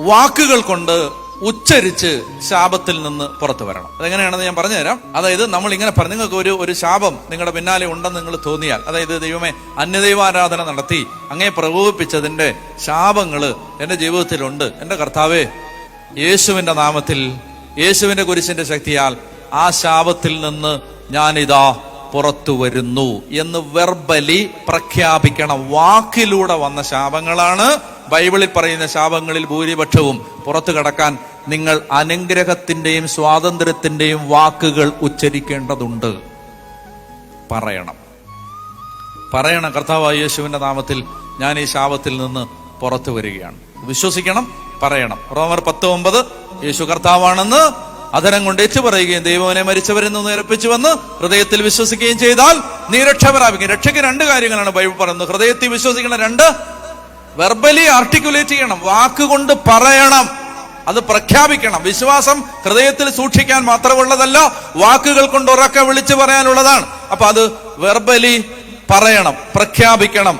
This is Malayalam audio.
വാക്കുകൾ കൊണ്ട് ഉച്ചരിച്ച് ശാപത്തിൽ നിന്ന് പുറത്തു വരണം. അതെങ്ങനെയാണെന്ന് ഞാൻ പറഞ്ഞുതരാം അതായത് നമ്മൾ ഇങ്ങനെ പറഞ്ഞു നിങ്ങൾക്ക് ഒരു ഒരു ശാപം നിങ്ങളുടെ പിന്നാലെ ഉണ്ടെന്ന് നിങ്ങൾ തോന്നിയാൽ അതായത് ദൈവമേ അന്യദൈവാരാധന നടത്തി അങ്ങേ പ്രകോപിപ്പിച്ചതിന്റെ ശാപങ്ങൾ എന്റെ ജീവിതത്തിലുണ്ട്. എന്റെ കർത്താവേ യേശുവിന്റെ നാമത്തിൽ യേശുവിന്റെ കുരിശിന്റെ ശക്തിയാൽ ആ ശാപത്തിൽ നിന്ന് ഞാനിതാ പുറത്തു വരുന്നു എന്ന് വെർബലി പ്രഖ്യാപിക്കണം. വാക്കിലൂടെ വന്ന ശാപങ്ങളാണ് ബൈബിളിൽ പറയുന്ന ശാപങ്ങളിൽ ഭൂരിപക്ഷവും പുറത്തു കടക്കാൻ നിങ്ങൾ അനുഗ്രഹത്തിന്റെയും സ്വാതന്ത്ര്യത്തിന്റെയും വാക്കുകൾ ഉച്ചരിക്കേണ്ടതുണ്ട്. പറയണം. പറയണം. കർത്താവായ യേശുവിന്റെ നാമത്തിൽ ഞാൻ ഈ ശാപത്തിൽ നിന്ന് പുറത്തു വരികയാണ്. വിശ്വസിക്കണം പറയണം. റോമർ പത്ത് ഒമ്പത് യേശു കർത്താവാണെന്ന് അധരം കൊണ്ട് ഏച്ചു പറയുകയും ദൈവവനെ മരിച്ചവരിൽ നിന്ന് ഉയർപ്പിച്ചു വന്ന് ഹൃദയത്തിൽ വിശ്വസിക്കുകയും ചെയ്താൽ നീ രക്ഷ പ്രാപിക്കും രക്ഷയ്ക്ക് രണ്ട് കാര്യങ്ങളാണ് ബൈബിൾ പറയുന്നത്. ഹൃദയത്തിൽ വിശ്വസിക്കുന്ന രണ്ട് വെർബലി ആർട്ടിക്കുലേറ്റ് ചെയ്യണം വാക്കുകൊണ്ട് പറയണം അത് പ്രഖ്യാപിക്കണം. വിശ്വാസം ഹൃദയത്തിൽ സൂക്ഷിക്കാൻ മാത്രമുള്ളതല്ല വാക്കുകൾ കൊണ്ട് ഉറക്കെ വിളിച്ചു പറയാനുള്ളതാണ്. അപ്പൊ അത് വെർബലി പറയണം പ്രഖ്യാപിക്കണം.